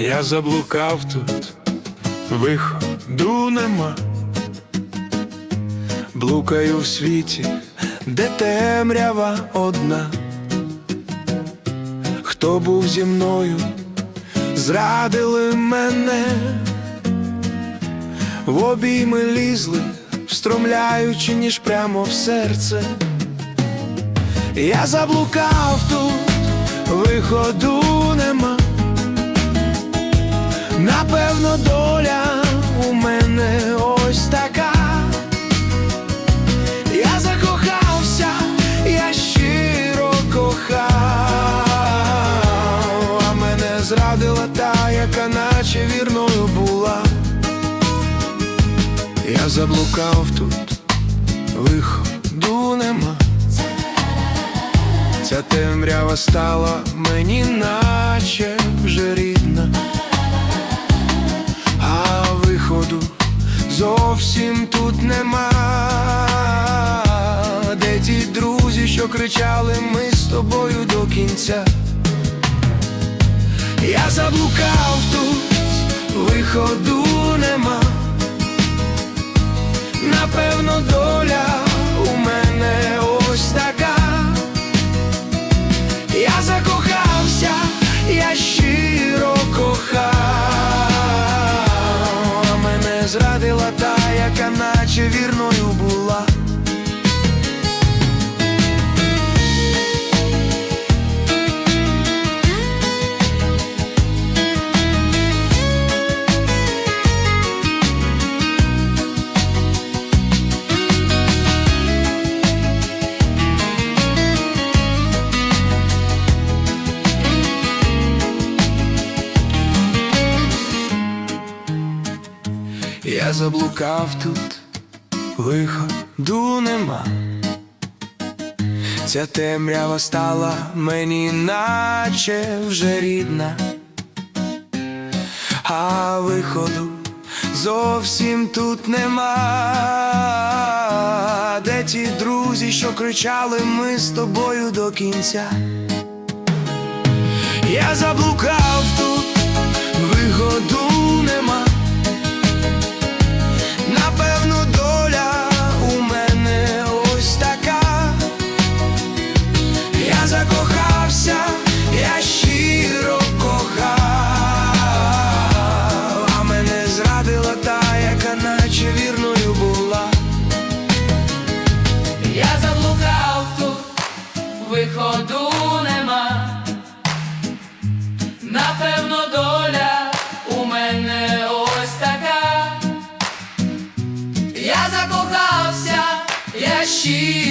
Я заблукав тут, виходу нема. Блукаю в світі, де темрява одна. Хто був зі мною, зрадили мене, в обійми лізли, встромляючи ніж прямо в серце. Я заблукав тут, виходу нема. Напевно, доля у мене ось така. Я закохався, я щиро кохав, а мене зрадила та, яка наче вірною була. Я заблукав тут, виходу нема. Ця темрява стала мені наче вже рідна, зовсім тут нема. Де ті друзі, що кричали ми з тобою до кінця? Я заблукав тут, виходу нема. Напевно, доля Я заблукав тут, виходу нема. Ця темрява стала мені наче вже рідна, а виходу зовсім тут нема. Де ті друзі, що кричали ми з тобою до кінця? Я заблукав тут, she